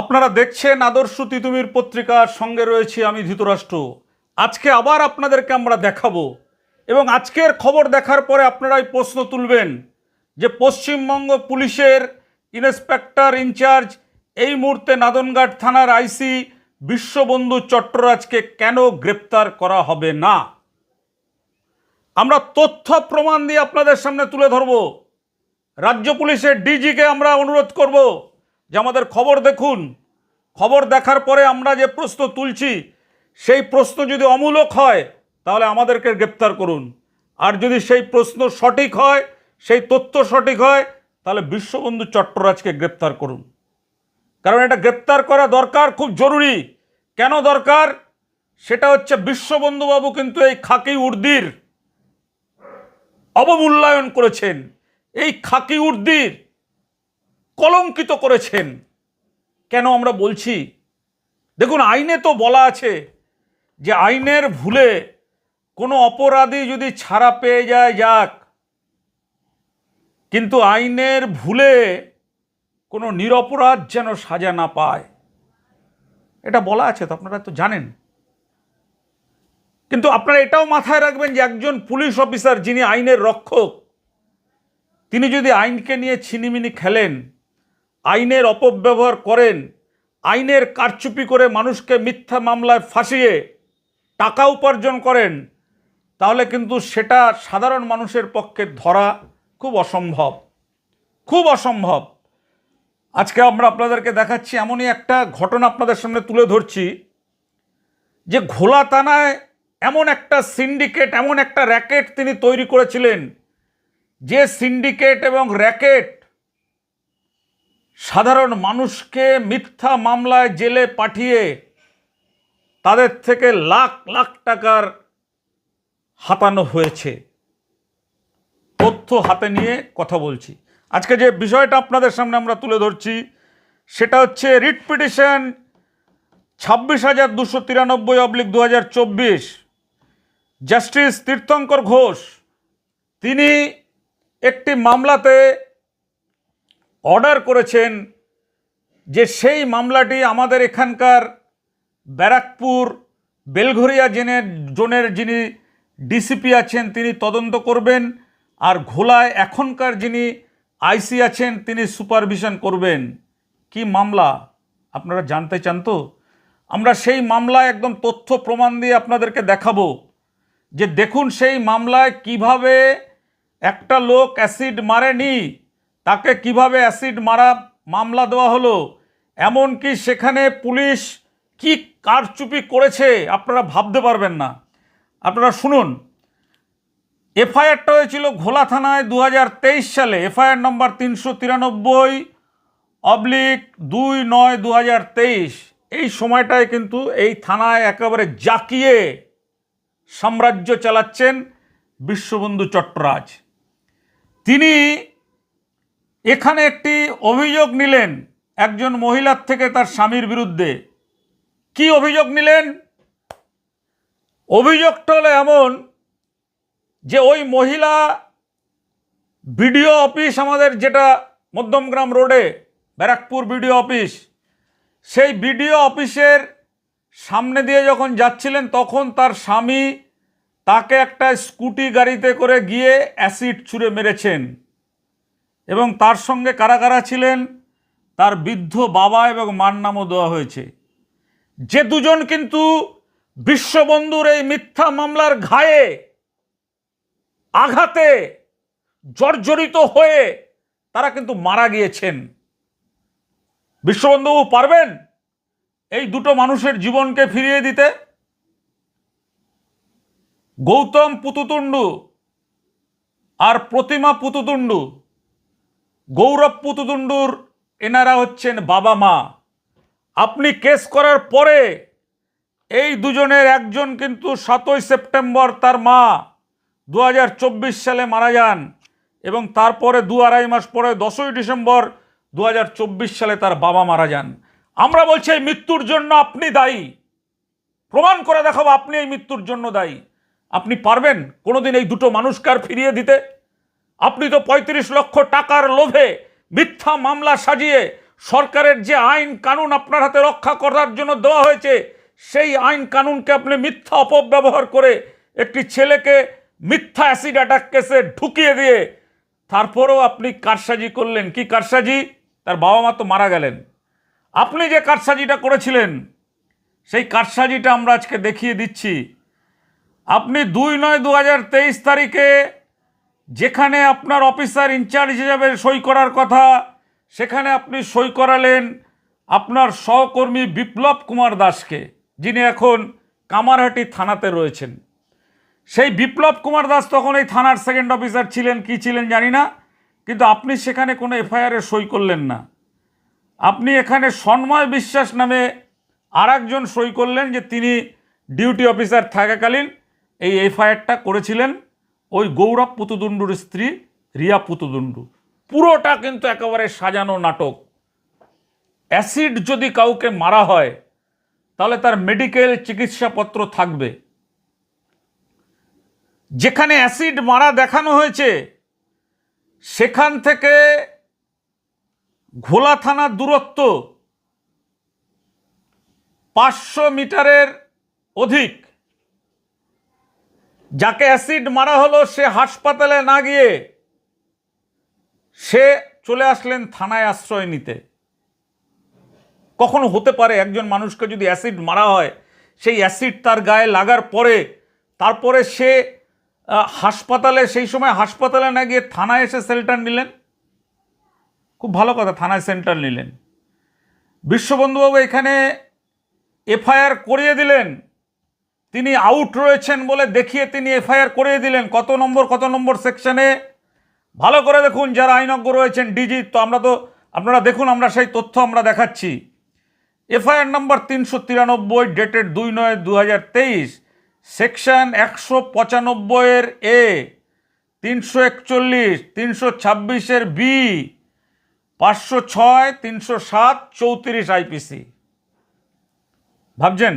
আপনারা দেখছেন আদর্শ তিতুমির পত্রিকার সঙ্গে রয়েছি আমি ধৃতরাষ্ট্র। আজকে আবার আপনাদেরকে আমরা দেখাবো এবং আজকের খবর দেখার পরে আপনারাই প্রশ্ন তুলবেন যে পশ্চিমবঙ্গ পুলিশের ইন্সপেক্টর ইনচার্জ এই মুহূর্তে নাদনঘাট থানার আইসি বিশ্ববন্ধু চট্টরাজকে কেন গ্রেপ্তার করা হবে না? আমরা তথ্য প্রমাণ দিয়ে আপনাদের সামনে তুলে ধরব। রাজ্য পুলিশের ডিজিকে আমরা অনুরোধ করব। যে আমাদের খবর দেখুন, খবর দেখার পরে আমরা যে প্রশ্ন তুলছি, সেই প্রশ্ন যদি অমূলক হয়, তাহলে আমাদেরকে গ্রেপ্তার করুন। আর যদি সেই প্রশ্ন সঠিক হয়, সেই তথ্য সঠিক হয়, তাহলে বিশ্ববন্ধু চট্টরাজকে গ্রেপ্তার করুন। কারণ এটা গ্রেপ্তার করা দরকার, খুব জরুরি। কেন দরকার? সেটা হচ্ছে বিশ্ববন্ধুবাবু কিন্তু এই খাকি উর্দির অবমূল্যায়ন করেছেন। এই খাকি উর্দির কলঙ্কিত করেছেন। কেন আমরা বলছি? দেখুন, আইনে তো বলা আছে যে আইনের ভুলে কোনো অপরাধী যদি ছাড়া পেয়ে যায়, যাক। কিন্তু আইনের ভুলে কোনো নিরপরাধ যেন সাজা না পায়। এটা বলা আছে তো, আপনারা তো জানেন। কিন্তু আপনারা এটাও মাথায় রাখবেন যে একজন পুলিশ অফিসার যিনি আইনের রক্ষক, তিনি যদি আইনকে নিয়ে ছিনিমিনি খেলেন আইনের অপব্যবহার করেন, আইনের কারচুপি করে মানুষকে মিথ্যা মামলায় ফাঁসিয়ে টাকা উপার্জন করেন, তাহলে কিন্তু সেটা সাধারণ মানুষের পক্ষে ধরা খুব অসম্ভব খুব অসম্ভব। আজকে আমরা আপনাদেরকে দেখাচ্ছি এমনই একটা ঘটনা আপনাদের সামনে তুলে ধরছি, যে ঘোলা থানায় এমন একটা সিন্ডিকেট, এমন একটা র্যাকেট তিনি তৈরি করেছিলেন, যে সিন্ডিকেট এবং র্যাকেট সাধারণ মানুষকে মিথ্যা মামলায় জেলে পাঠিয়ে তাদের থেকে লাখ লাখ টাকার হাতানো হয়েছে। তথ্য হাতে নিয়ে কথা বলছি। আজকে যে বিষয়টা আপনাদের সামনে আমরা তুলে ধরছি, সেটা হচ্ছে রিট পিটিশন ছাব্বিশ হাজার দুশো তিরানব্বই অবলিক দু হাজার চব্বিশ। জাস্টিস তীর্থঙ্কর ঘোষ, তিনি একটি মামলাতে অর্ডার করেছেন যে সেই মামলাটি আমাদের এখানকার ব্যারাকপুর, বেলঘরিয়া জেনের, জোনের যিনি ডিসিপি আছেন তিনি তদন্ত করবেন আর ঘোলায় এখনকার যিনি আইসি আছেন তিনি সুপারভিশন করবেন। কি মামলা? আপনারা জানতে চান তো? আমরা সেই মামলায় একদম তথ্য প্রমাণ দিয়ে আপনাদেরকে দেখাবো যে দেখুন সেই মামলায় কীভাবে একটা লোক অ্যাসিড মারেনি। তাকে কীভাবে অ্যাসিড মারা মামলা দেওয়া হলো? এমনকি সেখানে পুলিশ কি কারচুপি করেছে আপনারা ভাবতে পারবেন না। আপনারা শুনুন। এফআইআরটা হয়েছিল ঘোলা থানায় দু হাজার তেইশ সালে। এফআইআর নম্বর তিনশো তিরানব্বই অবলিক দুই নয় দু এই সময়টায় কিন্তু এই থানায় একেবারে জাকিয়ে সাম্রাজ্য চালাচ্ছেন বিশ্ববন্ধু চট্টরাজ। তিনি এখানে একটি অভিযোগ নিলেন একজন মহিলার থেকে তার স্বামীর বিরুদ্ধে। কি অভিযোগ নিলেন? অভিযোগটা হলো এমন যে ওই মহিলা বিডিও অফিস আমাদের যেটা মধ্যমগ্রাম রোডে, ব্যারাকপুর বিডিও অফিস, সেই বিডিও অফিসের সামনে দিয়ে যখন যাচ্ছিলেন তখন তার স্বামী তাকে একটা স্কুটি গাড়িতে করে গিয়ে অ্যাসিড ছুঁড়ে মেরেছেন। এবং তার সঙ্গে কারা কারা ছিলেন? তার বৃদ্ধ বাবা এবং মার নামও দেওয়া হয়েছে। যে দুজন কিন্তু বিশ্ববন্ধুর এই মিথ্যা মামলার ঘায়ে, আঘাতে জর্জরিত হয়ে তারা কিন্তু মারা গিয়েছেন। বিশ্ববন্ধু পারবেন এই দুটো মানুষের জীবনকে ফিরিয়ে দিতে? গৌতম পুতুতুণ্ডু আর প্রতিমা পুতুতুণ্ডু গৌরব পুতুতুণ্ডুর এনারা হচ্ছেন বাবা মা। আপনি কেস করার পরে এই দুজনের একজন কিন্তু সাতই সেপ্টেম্বর তার মা দু হাজার চব্বিশ সালে মারা যান এবং তারপরে দু আড়াই মাস পরে দশই ডিসেম্বর দু হাজার চব্বিশ সালে তার বাবা মারা যান। আমরা বলছি এই মৃত্যুর জন্য আপনি দায়ী। প্রমাণ করে দেখাবো আপনি এই মৃত্যুর জন্য দায়ী। আপনি পারবেন কোনোদিন এই দুটো মানুষকার ফিরিয়ে দিতে। আপনি তো পঁয়ত্রিশ লক্ষ টাকার লোভে মিথ্যা মামলা সাজিয়ে সরকারের যে আইন কানুন আপনার হাতে রক্ষা করার জন্য দেওয়া হয়েছে, সেই আইন কানুনকে আপনি মিথ্যা অপব্যবহার করে একটি ছেলেকে মিথ্যা অ্যাসিড অ্যাটাক কেসে ঢুকিয়ে দিয়ে তারপরেও আপনি কারসাজি করলেন। কি কারসাজি? তার বাবা মা তো মারা গেলেন। আপনি যে কারসাজিটা করেছিলেন, সেই কারসাজিটা আমরা আজকে দেখিয়ে দিচ্ছি। আপনি দুই নয় দু তারিখে যেখানে আপনার অফিসার ইনচার্জ হিসাবে সই করার কথা, সেখানে আপনি সই করালেন আপনার সহকর্মী বিপ্লব কুমার দাসকে, যিনি এখন কামারহাটি থানাতে রয়েছেন। সেই বিপ্লব কুমার দাস তখন এই থানার সেকেন্ড অফিসার ছিলেন, কি ছিলেন জানি না, কিন্তু আপনি সেখানে কোনো এফআইআরে সই করলেন না। আপনি এখানে সন্ময় বিশ্বাস নামে আর সই করলেন যে তিনি ডিউটি অফিসার থাকাকালীন এই এফআইআরটা করেছিলেন। ওই গৌরব পুতুদুন্ডুর স্ত্রী রিয়া পুতুদুন্ডু পুরোটা কিন্তু একেবারে সাজানো নাটক। অ্যাসিড যদি কাউকে মারা হয়, তাহলে তার মেডিকেল চিকিৎসাপত্র থাকবে। যেখানে অ্যাসিড মারা দেখানো হয়েছে, সেখান থেকে ঘোলা থানার দূরত্ব পাঁচশো মিটারের অধিক। যাকে অ্যাসিড মারা হলো সে হাসপাতালে না গিয়ে সে চলে আসলেন থানায় আশ্রয় নিতে। কখনো হতে পারে একজন মানুষকে যদি অ্যাসিড মারা হয়, সেই অ্যাসিড তার গায়ে লাগার পরে, তারপরে সে হাসপাতালে, সেই সময় হাসপাতালে না গিয়ে থানায় এসে সেল্টার নিলেন? খুব ভালো কথা, থানায় সেন্টার নিলেন। বিশ্ববন্ধুবাবু এখানে এফআইআর করিয়ে দিলেন। তিনি আউট রয়েছেন বলে দেখিয়ে তিনি এফআইআর করিয়ে দিলেন। কত নম্বর কত নম্বর সেকশনে ভালো করে দেখুন যারা আইনজ্ঞ রয়েছেন ডিজি তো আমরা তো, আপনারা দেখুন, আমরা সেই তথ্য আমরা দেখাচ্ছি। এফআইআর নাম্বার তিনশো তিরানব্বই ডেটেড দুই নয় দু হাজার তেইশ সেকশন একশো পঁচানব্বইয়ের এ তিনশো একচল্লিশ, তিনশো ছাব্বিশের বি পাঁচশো ছয়, তিনশো সাত, চৌত্রিশ আইপিসি ভাবছেন?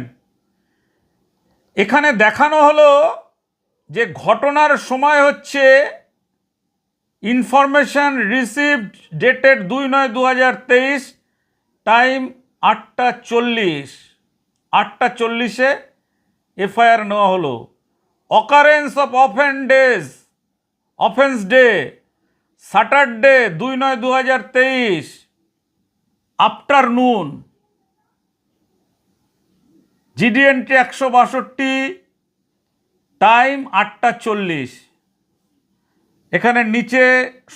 এখানে দেখানো হলো যে ঘটনার সময় হচ্ছে ইনফরমেশন রিসিভড ডেটেড দুই নয় দু হাজার তেইশ টাইম আটটা চল্লিশ। আটটা চল্লিশে এফআইআর নেওয়া হলো। Occurrence of offence days offence day Saturday দুই নয় দু হাজার তেইশ আফটারনুন জিডিএনটি একশো বাষট্টি, টাইম আটটা চল্লিশ। এখানে নিচে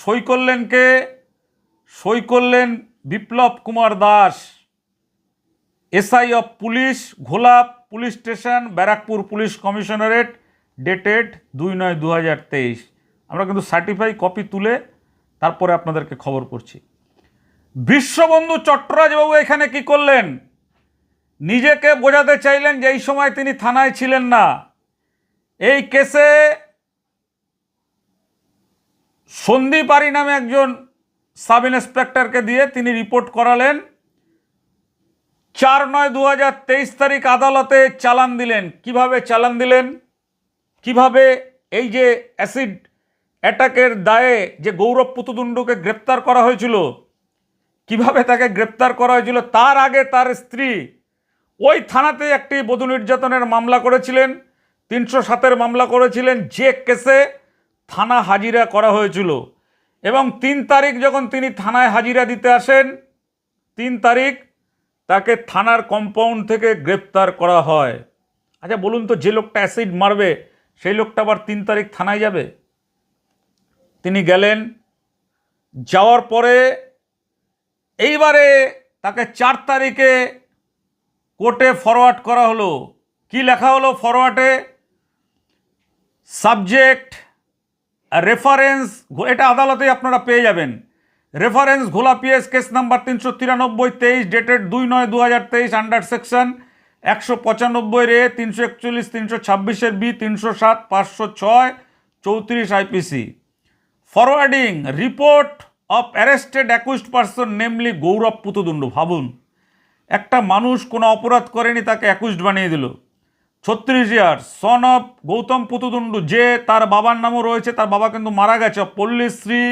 সই করলেন কে? সই করলেন Biplab Kumar Das, SI of police, Ghola police station, Barrackpore police commissionerate, dated দুই নয় দু আমরা কিন্তু সার্টিফাই কপি তুলে তারপরে আপনাদেরকে খবর করছি। বিশ্ববন্ধু চট্টরাজবাবু এখানে কি করলেন? নিজেকে বোঝাতে চাইলেন যে এই সময় তিনি থানায় ছিলেন না। এই কেসে সন্দীপারি নামে একজন সাব ইন্সপেক্টরকে দিয়ে তিনি রিপোর্ট করালেন। চার নয় দু তারিখ আদালতে চালান দিলেন। কীভাবে চালান দিলেন? কীভাবে এই যে অ্যাসিড অ্যাটাকের দায়ে যে গৌরব পুতুদুণ্ডকে গ্রেপ্তার করা হয়েছিল, কীভাবে তাকে গ্রেপ্তার করা হয়েছিল, তার আগে তার স্ত্রী ওই থানাতে একটি বধূ নির্যাতনের মামলা করেছিলেন, তিনশো সাতের মামলা করেছিলেন, যে কেসে থানা হাজিরা করা হয়েছিল। এবং তিন তারিখ যখন তিনি থানায় হাজিরা দিতে আসেন, তিন তারিখ তাকে থানার কম্পাউন্ড থেকে গ্রেপ্তার করা হয়। আচ্ছা বলুন তো, যে লোকটা অ্যাসিড মারবে, সেই লোকটা আবার তিন তারিখ থানায় যাবে? তিনি গেলেন, যাওয়ার পরে এইবারে তাকে চার তারিখে কোর্টে ফরওয়ার্ড করা হলো। কি লেখা হলো ফরওয়ার্ডে সাবজেক্ট রেফারেন্স এটা আদালতে আপনারা পেয়ে যাবেন। রেফারেন্স ঘোলা পিএস কেস নাম্বার তিনশো তিরানব্বই তেইশ ডেটেড দুই নয় দু হাজার তেইশ আন্ডার সেকশন একশো পঁচানব্বই রে তিনশো একচল্লিশ, তিনশো ছাব্বিশের বি, তিনশো সাত, পাঁচশো ছয়, চৌত্রিশ IPC forwarding report of arrested accused person namely Gourab Putatunda ভাবুন। একটা মানুষ কোনো অপরাধ করেনি, তাকে অ্যাকুইস্ট বানিয়ে দিল। ছত্রিশ ইয়ার সন অফ গৌতম পুতুদুন্ডু যে তার বাবার নামও রয়েছে, তার বাবা কিন্তু মারা গেছে। Pallishree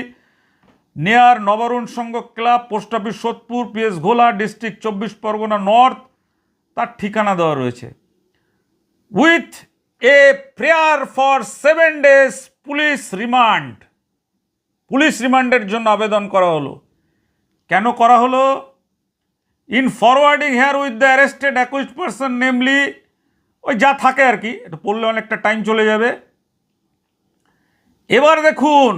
near Nabarun Sangha club, post office Sodepur, PS Ghola, district চব্বিশ পরগনা নর্থ, তার ঠিকানা দেওয়া রয়েছে। With a prayer for seven days police remand. Police রিমান্ডের জন্য আবেদন করা হলো। কেন করা হলো? In forwarding here with the arrested accused person namely ওই যা থাকে আর কি, এটা পড়লে অনেকটা টাইম চলে যাবে। এবার দেখুন,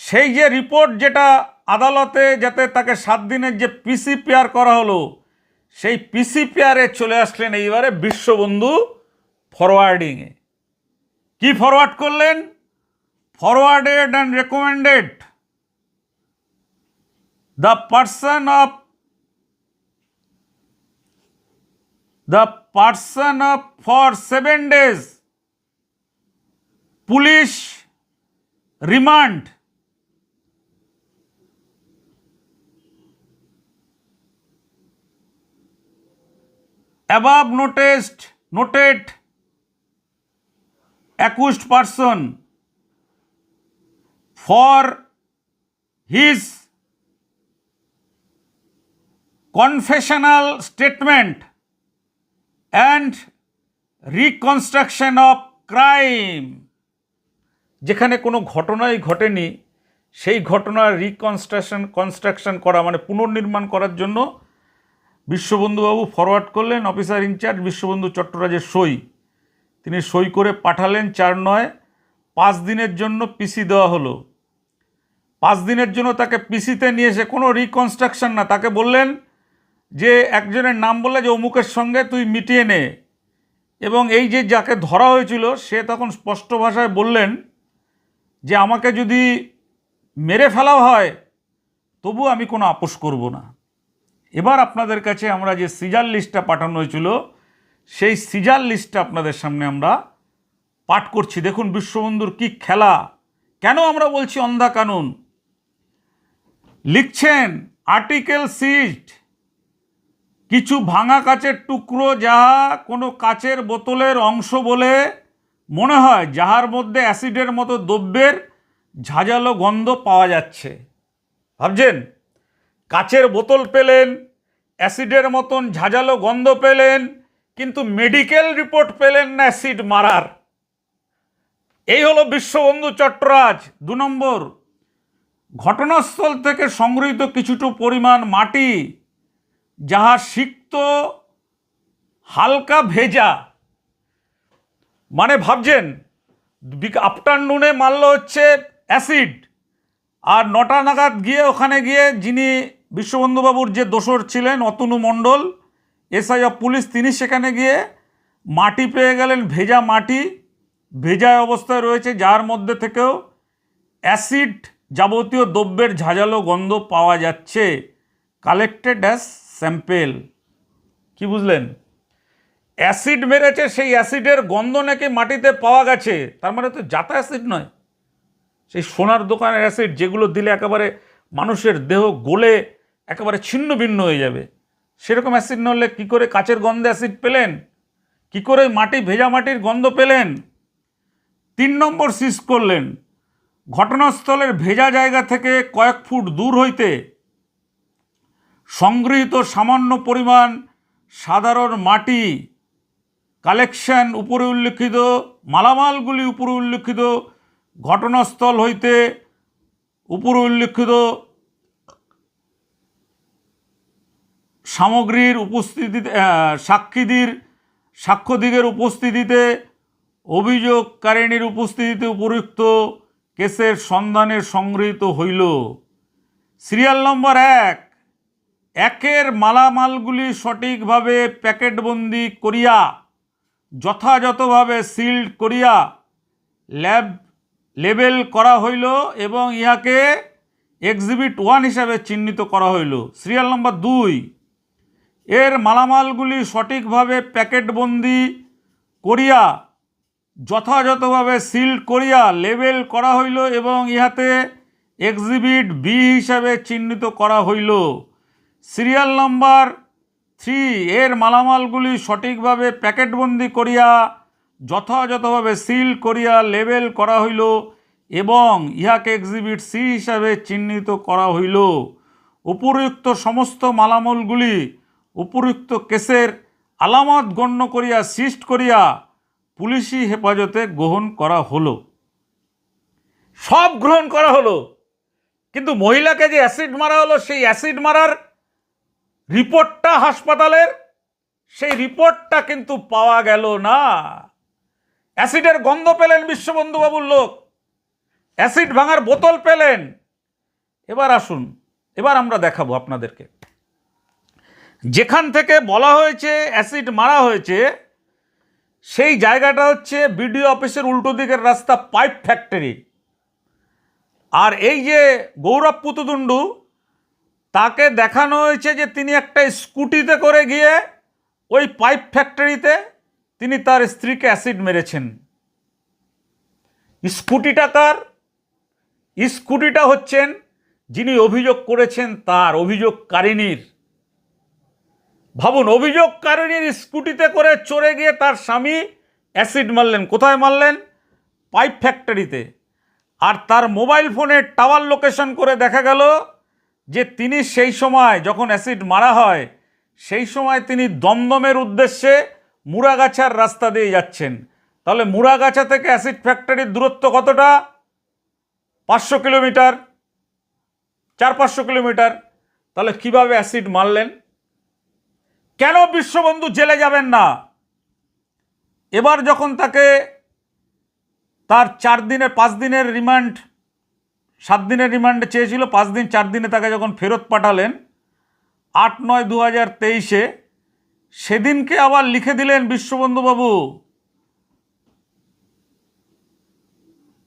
সেই যে রিপোর্ট যেটা আদালতে যাতে তাকে সাত দিনের যে পিসিপিআর করা হলো, সেই পিসিপিআরে চলে আসলেন এইবারে বিশ্ববন্ধু ফরওয়ার্ডিংয়ে কি ফরওয়ার্ড করলেন? Forwarded and recommended the person of the person of for seven days police remand. Above noticed noted accused person for his confessional statement and reconstruction of crime যেখানে কোনো ঘটনাই ঘটেনি, সেই ঘটনার রিকনস্ট্রাকশন কনস্ট্রাকশন করা মানে পুনর্নির্মাণ করার জন্য বিশ্ববন্ধুবাবু ফরওয়ার্ড করলেন অফিসার ইনচার্জ বিশ্ববন্ধু চট্টরাজের সই। তিনি সই করে পাঠালেন চার নয়, পাঁচ দিনের জন্য পিসি দেওয়া হলো। পাঁচ দিনের জন্য তাকে পিসিতে নিয়ে এসে কোনো রিকনস্ট্রাকশন না, তাকে বললেন যে একজনের নাম বললে যে অমুকের সঙ্গে তুই মিটিয়ে নে। এবং এই যে যাকে ধরা হয়েছিল, সে তখন স্পষ্ট ভাষায় বললেন যে, আমাকে যদি মেরে ফেলা হয়, তবু আমি কোনো আপোষ করব না। এবার আপনাদের কাছে আমরা যে সিজার লিস্টটা পাঠানো হয়েছিল, সেই সিজার লিস্টটা আপনাদের সামনে আমরা পাঠ করছি। দেখুন বিশ্ববন্ধুর কি খেলা। কেন আমরা বলছি অন্ধা কানুন? লিখছেন, আর্টিকেল সিজড কিছু ভাঙা কাচের টুকরো যাহা কোনো কাচের বোতলের অংশ বলে মনে হয় যাহার মধ্যে অ্যাসিডের মতো দ্রব্যের ঝাঁঝালো গন্ধ পাওয়া যাচ্ছে। ভাবছেন? কাচের বোতল পেলেন, অ্যাসিডের মতন ঝাঁঝালো গন্ধ পেলেন, কিন্তু মেডিকেল রিপোর্ট পেলেন না অ্যাসিড মারার। এই হলো বিশ্ববন্ধু চট্টরাজ, দু নম্বর। ঘটনাস্থল থেকে সংগৃহীত কিছুটু পরিমাণ মাটি যাহা সিক্ত, হালকা ভেজা। মানে ভাবছেন আফটারনুনে মারল হচ্ছে অ্যাসিড। আর নটা নাগাদ গিয়ে ওখানে গিয়ে যিনি বিশ্ববন্ধুবাবুর যে দোসর ছিলেন, Atanu Mondal, SI of police, তিনি সেখানে গিয়ে মাটি পেয়ে গেলেন, ভেজা মাটি। ভেজা অবস্থায় রয়েছে, যার মধ্যে থেকেও অ্যাসিড যাবতীয় দ্রব্যের ঝাঁঝালো গন্ধ পাওয়া যাচ্ছে। Collected as sample. কি বুঝলেন? অ্যাসিড মেরেছে, সেই অ্যাসিডের গন্ধ নাকি মাটিতে পাওয়া গেছে। তার মানে তো জাতা অ্যাসিড নয়। সেই সোনার দোকানের অ্যাসিড যেগুলো দিলে একেবারে মানুষের দেহ গলে, একেবারে ছিন্ন ভিন্ন হয়ে যাবে। সেরকম অ্যাসিড না হলে কী করে কাচের গন্ধে অ্যাসিড পেলেন? কী করে মাটি, ভেজা মাটির গন্ধ পেলেন? তিন নম্বর সিস করলেন। ঘটনাস্থলের ভেজা জায়গা থেকে কয়েক ফুট দূর হইতে সংগৃহীত সামান্য পরিমাণ সাধারণ মাটি কালেকশন উপরে উল্লেখিত মালামালগুলি উপরে উল্লেখিত ঘটনাস্থল হইতে উপরে উল্লেখিত সামগ্রীর উপস্থিতিতে আহ, সাক্ষীদের সাক্ষ্যদিগের উপস্থিতিতে অভিযোগকারিণীর উপস্থিতিতে উপযুক্ত কেসের সন্ধানে সংগৃহীত হইল। সিরিয়াল নম্বর এক একের মালামালগুলি সঠিকভাবে প্যাকেটবন্দি করিয়া, যথাযথভাবে সিল্ড করিয়া ল্যাব, লেবেল করা হইল এবং ইহাকে এক্সিবিট ওয়ান হিসাবে চিহ্নিত করা হইল। সিরিয়াল নম্বর দুই। এর মালামালগুলি সঠিকভাবে প্যাকেটবন্দি করিয়া, যথাযথভাবে সিল্ড করিয়া লেবেল করা হইল এবং ইহাতে এক্সিবিট বি হিসাবে চিহ্নিত করা হইল। সিরিয়াল নাম্বার থ্রি, এর মালামালগুলি সঠিকভাবে প্যাকেটবন্দি করিয়া, যথাযথভাবে সিল করিয়া লেবেল করা হইল এবং ইহাকে এক্সিবিট সি হিসাবে চিহ্নিত করা হইল। উপরুক্ত সমস্ত মালামলগুলি উপরুক্ত কেসের আলামত গণ্য করিয়া সিস্ট করিয়া পুলিশি হেফাজতে গ্রহণ করা হলো। সব গ্রহণ করা হলো। কিন্তু মহিলাকে যে অ্যাসিড মারা হলো, সেই অ্যাসিড মারার রিপোর্টটা হাসপাতালের, সেই রিপোর্টটা কিন্তু পাওয়া গেল না। অ্যাসিডের গন্ধ পেলেন বিশ্ববন্ধুবাবুর লোক। অ্যাসিড ভাঙার বোতল পেলেন। এবার আসুন, এবার আমরা দেখাবো আপনাদেরকে। যেখান থেকে বলা হয়েছে অ্যাসিড মারা হয়েছে, সেই জায়গাটা হচ্ছে বিডিও অফিসের উল্টো দিকের রাস্তা পাইপ ফ্যাক্টরি। আর এই যে গৌরব পুতুদুন্ডু তাকে দেখানো হয়েছে যে তিনি একটা স্কুটিতে করে গিয়ে ওই পাইপ ফ্যাক্টরিতে তিনি তার স্ত্রীকে অ্যাসিড মেরেছেন। স্কুটিটা কার? স্কুটিটা হচ্ছেন যিনি অভিযোগ করেছেন তার অভিযোগকারিনীর ভাবুন অভিযোগকারিনীর স্কুটিতে করে চড়ে গিয়ে তার স্বামী অ্যাসিড মারলেন, কোথায় মারলেন? পাইপ ফ্যাক্টরিতে। আর তার মোবাইল ফোনে টাওয়ার লোকেশন করে দেখা গেল যে তিনি সেই সময় যখন অ্যাসিড মারা হয়, সেই সময় তিনি দমদমের উদ্দেশ্যে মুরাগাছার রাস্তা দিয়ে যাচ্ছেন। তাহলে মুরাগাছা থেকে অ্যাসিড ফ্যাক্টরির দূরত্ব কতটা? পাঁচশো কিলোমিটার। চার পাঁচশো কিলোমিটার। তাহলে কীভাবে অ্যাসিড মারলেন? কেন বিশ্ববন্ধু জেলে যাবেন না? এবার যখন তাকে তার চার দিনের পাঁচ দিনের রিমান্ড সাত দিনের রিমান্ডে চেয়েছিল, পাঁচ দিন, চার দিনে তাকে যখন ফেরত পাঠালেন, আট নয় দু হাজার তেইশে, সেদিনকে আবার লিখে দিলেন বিশ্ববন্ধুবাবু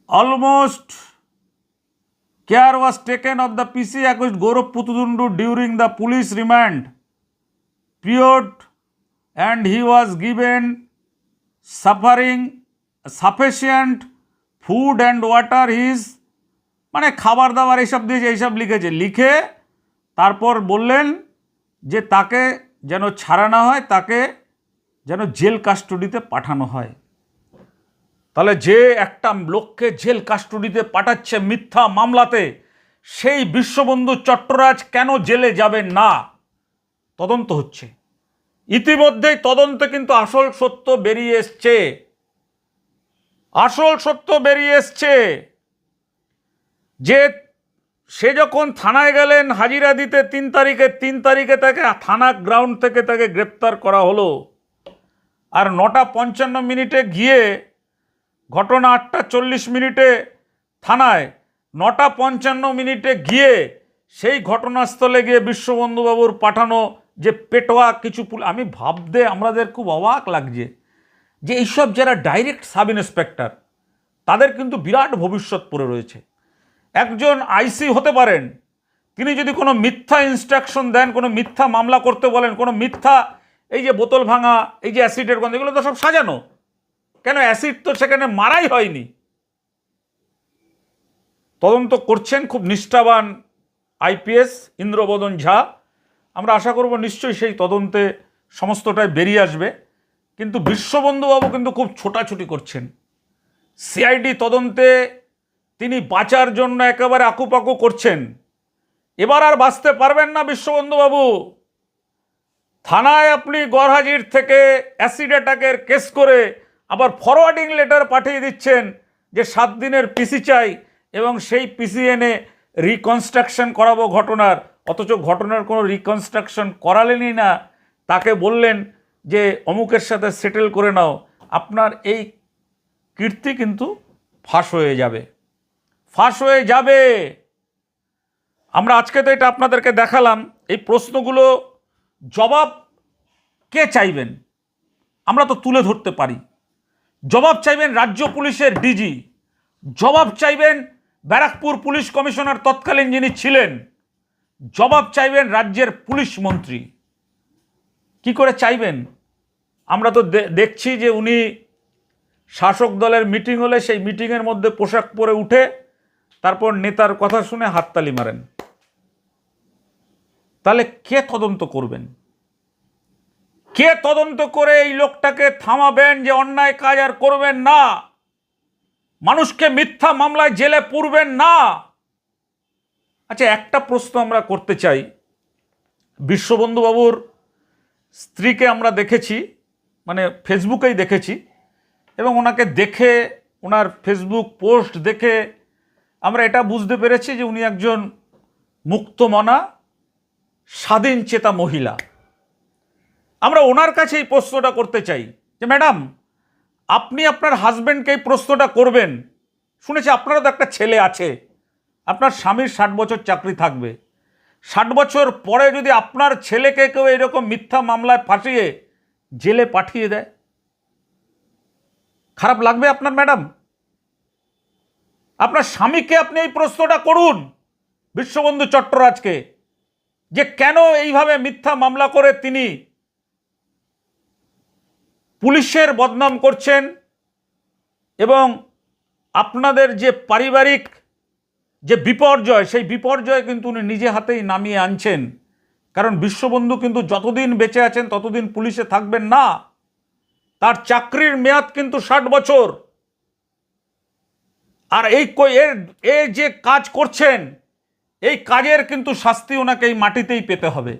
almost care was taken of the PC accused Gourab Putatunda during the police remand period and he was given suffering sufficient food and water his মানে খাবার দাবার এইসব দিয়েছে এইসব লিখেছে, লিখে তারপর বললেন যে তাকে যেন ছাড়ানো হয়, তাকে যেন জেল কাস্টডিতে পাঠানো হয়। তাহলে যে একটা লোককে জেল কাস্টডিতে পাঠাচ্ছে মিথ্যা মামলাতে, সেই বিশ্ববন্ধু চট্টরাজ কেন জেলে যাবেন না? তদন্ত হচ্ছে। ইতিমধ্যেই তদন্তে কিন্তু আসল সত্য বেরিয়ে এসছে। আসল সত্য বেরিয়ে এসছে। যে সে যখন থানায় গেলেন হাজিরা দিতে তিন তারিখে তিন তারিখে তাকে থানা গ্রাউন্ড থেকে তাকে গ্রেপ্তার করা হলো। আর নটা পঞ্চান্ন মিনিটে গিয়ে ঘটনা আটটা চল্লিশ মিনিটে থানায় নটা পঞ্চান্ন মিনিটে গিয়ে সেই ঘটনাস্থলে গিয়ে বিশ্ববন্ধুবাবুর পাঠানো যে পেটোয়া কিছু আমি ভাবতে আমাদের খুব অবাক লাগছে যে এইসব যারা ডাইরেক্ট সাব ইন্সপেক্টর তাদের কিন্তু বিরাট ভবিষ্যৎ পড়ে রয়েছে। একজন আইসি হতে পারেন। তিনি যদি কোনো মিথ্যা ইনস্ট্রাকশন দেন, কোনো মিথ্যা মামলা করতে বলেন, কোনো মিথ্যা এই যে বোতল ভাঙা, এই যে অ্যাসিডের গন্ধ, এগুলো তো সব সাজানো। কেন অ্যাসিড তো সেখানে মারাই হয়নি? তদন্ত করছেন খুব নিষ্ঠাবান আইপিএস ইন্দ্রবদন ঝা। আমরা আশা করব নিশ্চয়ই সেই তদন্তে সমস্তটাই বেরিয়ে আসবে। কিন্তু বিশ্ববন্ধুবাবু কিন্তু খুব ছোটাছুটি করছেন। সিআইডি তদন্তে তিনি বাঁচার জন্য একেবারে আকুপাকু করছেন। এবার আর বাঁচতে পারবেন না বিশ্ববন্ধুবাবু। থানায় আপনি গড়হাজির থেকে অ্যাসিড অ্যাটাকের কেস করে আবার ফরওয়ার্ডিং লেটার পাঠিয়ে দিচ্ছেন যে সাত দিনের পিসি চাই এবং সেই পিসি এনে রিকনস্ট্রাকশন করাবো ঘটনার। অথচ ঘটনার কোনো রিকনস্ট্রাকশন করালেনই না। তাকে বললেন যে, অমুকের সাথে সেটেল করে নাও। আপনার এই কীর্তি কিন্তু ফাঁস হয়ে যাবে। ফাঁস হয়ে যাবে। আমরা আজকে তো এটা আপনাদেরকে দেখালাম, এই প্রশ্নগুলো জবাব কে চাইবেন? আমরা তো তুলে ধরতে পারি। জবাব চাইবেন রাজ্য পুলিশের ডিজি, জবাব চাইবেন ব্যারাকপুর পুলিশ কমিশনার তৎকালীন যিনি ছিলেন, জবাব চাইবেন রাজ্যের পুলিশ মন্ত্রী। কি করে চাইবেন? আমরা তো দেখছি যে উনি শাসক দলের মিটিং হলে সেই মিটিংয়ের মধ্যে পোশাক পরে উঠে তারপর নেতার কথা শুনে হাততালি মারেন। তাহলে কে তদন্ত করবেন? কে তদন্ত করে এই লোকটাকে থামাবেন যে অন্যায় কাজ আর করবেন না? মানুষকে মিথ্যা মামলায় জেলে পুরবেন না? আচ্ছা একটা প্রশ্ন আমরা করতে চাই। বিশ্ববন্ধুবাবুর স্ত্রীকে আমরা দেখেছি মানে ফেসবুকেই দেখেছি এবং ওনাকে দেখে, ওনার ফেসবুক পোস্ট দেখে আমরা এটা বুঝতে পেরেছি যে উনি একজন মুক্তমনা স্বাধীন চেতা মহিলা। আমরা ওনার কাছে এই প্রশ্নটা করতে চাই যে, ম্যাডাম, আপনি আপনার হাজব্যান্ডকে এই প্রশ্নটা করবেন। শুনেছি আপনারও তো একটা ছেলে আছে। আপনার স্বামীর ষাট বছর চাকরি থাকবে। ষাট বছর পরে যদি আপনার ছেলেকে কেউ এরকম মিথ্যা মামলায় ফাঁসিয়ে জেলে পাঠিয়ে দেয়। খারাপ লাগবে আপনার, ম্যাডাম? আপনার স্বামীকে আপনি এই প্রশ্নটা করুন, বিশ্ববন্ধু চট্টরাজকে, যে কেন এইভাবে মিথ্যা মামলা করে তিনি পুলিশের বদনাম করছেন এবং আপনাদের যে পারিবারিক যে বিপর্যয়, সেই বিপর্যয় কিন্তু উনি নিজে হাতেই নামিয়ে আনছেন। কারণ বিশ্ববন্ধু কিন্তু যতদিন বেঁচে আছেন, ততদিন পুলিশে থাকবেন না। তার চাকরির মেয়াদ কিন্তু ষাট বছর। আর এই এর এ যে কাজ করছেন, এই কাজের কিন্তু শাস্তি ওনাকে এই মাটিতেই পেতে হবে।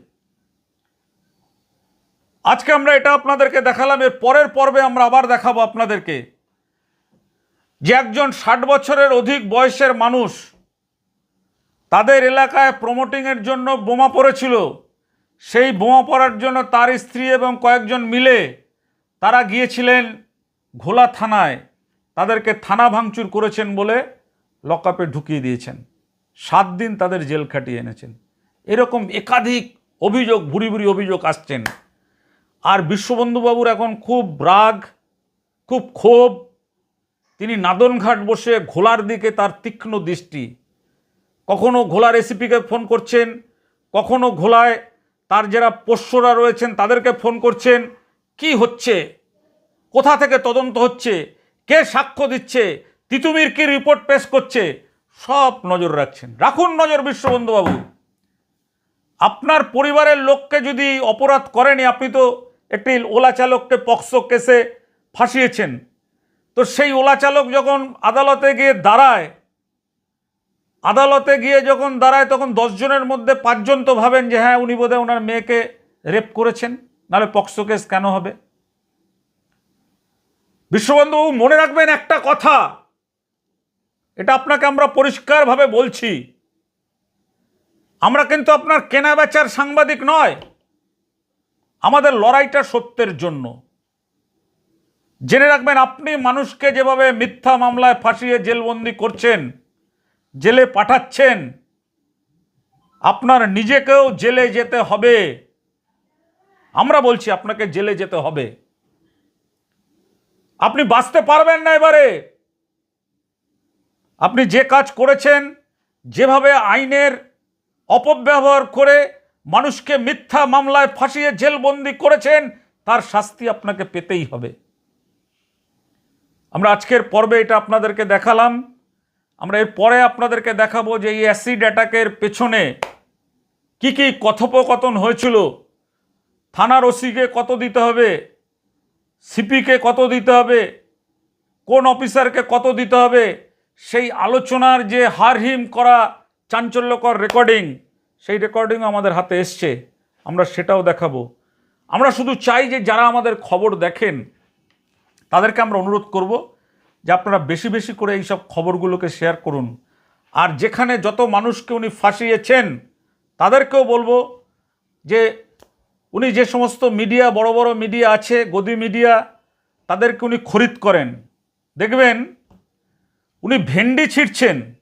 আজকে আমরা এটা আপনাদেরকে দেখালাম, এর পরের পর্বে আমরা আবার দেখাবো আপনাদেরকে যে একজন ষাট বছরের অধিক বয়সের মানুষ তাদের এলাকায় প্রমোটিংয়ের জন্য বোমা পড়েছিল। সেই বোমা পড়ার জন্য তার স্ত্রী এবং কয়েকজন মিলে তারা গিয়েছিলেন ঘোলা থানায়। তাদেরকে থানা ভাঙচুর করেছেন বলে লকআপে ঢুকিয়ে দিয়েছেন। সাত দিন তাদের জেল খাটিয়ে এনেছেন। এরকম একাধিক অভিযোগ, ভুরি ভুরি অভিযোগ আসছেন। আর বিশ্ববন্ধুবাবুর এখন খুব রাগ, খুব ক্ষোভ। তিনি নাদনঘাট বসে ঘোলার দিকে তার তীক্ষ্ণ দৃষ্টি। কখনো ঘোলার রেসিপিকে ফোন করছেন, কখনো ঘোলায় তার যারা পোষ্যরা রয়েছেন তাদেরকে ফোন করছেন, কি হচ্ছে? কোথা থেকে তদন্ত হচ্ছে? কে সাক্ষ্য দিচ্ছে? তিতুমির কি রিপোর্ট পেশ করছে? সব নজর রাখছেন। রাখুন নজর বিশ্ববন্ধুবাবু। আপনার পরিবারের লোককে যদি অপরাধ করেনি, আপনি তো একটি ওলা চালককে পক্সো কেসে ফাঁসিয়েছেন। তো সেই ওলা চালক যখন আদালতে গিয়ে দাঁড়ায়, আদালতে গিয়ে যখন দাঁড়ায়, তখন দশজনের মধ্যে পাঁচজন তো ভাবেন যে হ্যাঁ উনি বোধহয় ওনার মেয়েকে রেপ করেছেন, নাহলে পক্সো কেস কেন হবে? বিশ্ববন্ধুবাবু মনে রাখবেন একটা কথা। এটা আপনাকে আমরা পরিষ্কারভাবে বলছি। আমরা কিন্তু আপনার কেনা বেচার সাংবাদিক নয়, আমাদের লড়াইটা সত্যের জন্য। জেনে রাখবেন, আপনি মানুষকে যেভাবে মিথ্যা মামলায় ফাঁসিয়ে জেলবন্দি করছেন, জেলে পাঠাচ্ছেন, আপনার নিজেকেও জেলে যেতে হবে। আমরা বলছি, আপনাকে জেলে যেতে হবে। আপনি বাঁচতে পারবেন না এবারে। আপনি যে কাজ করেছেন, যেভাবে আইনের অপব্যবহার করে মানুষকে মিথ্যা মামলায় ফাঁসিয়ে জেলবন্দি করেছেন, তার শাস্তি আপনাকে পেতেই হবে। আমরা আজকের পর্বে এটা আপনাদেরকে দেখালাম। আমরা এর পরে আপনাদেরকে দেখাবো যে এই অ্যাসিড অ্যাটাকের পেছনে কি কি কথোপকথন হয়েছিল। থানার ওসিকে কত দিতে হবে? সিপিকে কত দিতে হবে? কোন অফিসারকে কত দিতে হবে? সেই আলোচনার যে হারহিম করা চাঞ্চল্যকর রেকর্ডিং, সেই রেকর্ডিং আমাদের হাতে এসছে। আমরা সেটাও দেখাবো। আমরা শুধু চাই যে যারা আমাদের খবর দেখেন, তাদেরকে আমরা অনুরোধ করব যে আপনারা বেশি বেশি করে এই সব খবরগুলোকে শেয়ার করুন। আর যেখানে যত মানুষকে উনি ফাঁসিয়েছেন, তাদেরকেও বলব যে উনি যে সমস্ত মিডিয়া, বড় বড় মিডিয়া আছে, গদি মিডিয়া, তাদেরকে উনি খরিদ করেন। দেখবেন, উনি ভেন্ডি ছিঁড়ছেন।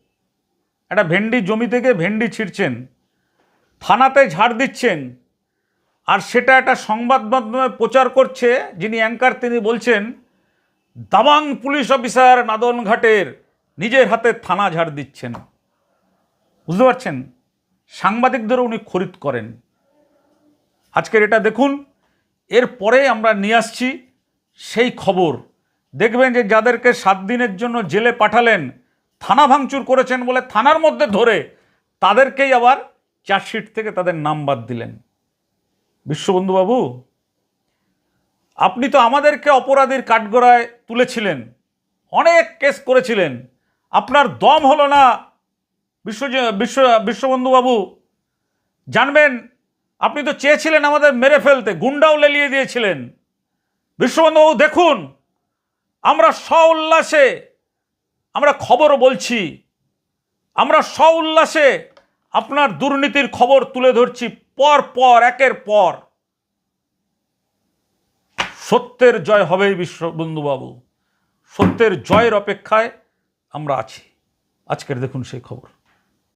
একটা ভেন্ডি জমি থেকে ভেন্ডি ছিঁড়ছেন। থানাতে ঝাড় দিচ্ছেন। আর সেটা একটা সংবাদ মাধ্যমে প্রচার করছে, যিনি অ্যাঙ্কার, তিনি বলছেন, দাবাং পুলিশ অফিসার নাদনঘাটের নিজের হাতে থানা ঝাড় দিচ্ছেন। বুঝতে পারছেন? সাংবাদিকদেরও উনি খরিদ করেন। আজকের এটা দেখুন এরপরে আমরা নিয়ে আসছি সেই খবর। দেখবেন যে যাদেরকে সাত দিনের জন্য জেলে পাঠালেন, থানা ভাঙচুর করেছেন বলে থানার মধ্যে ধরে, তাদেরকেই আবার চার্জশিট থেকে তাদের নাম বাদ দিলেন। বিশ্ববন্ধুবাবু, আপনি তো আমাদেরকে অপরাধীর কাঠগড়ায় তুলেছিলেন, অনেক কেস করেছিলেন। আপনার দম হলো না, বিশ্ব বিশ্ব বিশ্ববন্ধুবাবু, জানবেন আপনি তো চেয়েছিলেন আমাদের মেরে ফেলতে, গুন্ডাও লেলিয়ে দিয়েছিলেন। বিশ্ববন্ধু দেখুন, আমরা উল্লাসে আমরা খবর বলছি, আমরা উল্লাসে আপনার দুর্নীতির খবর তুলে ধরছি পর পর, একের পর। সত্যের জয় হবেই বিশ্ববন্ধুবাবু। সত্যের জয়ের অপেক্ষায় আমরা আছি। আজকের দেখুন সেই খবর।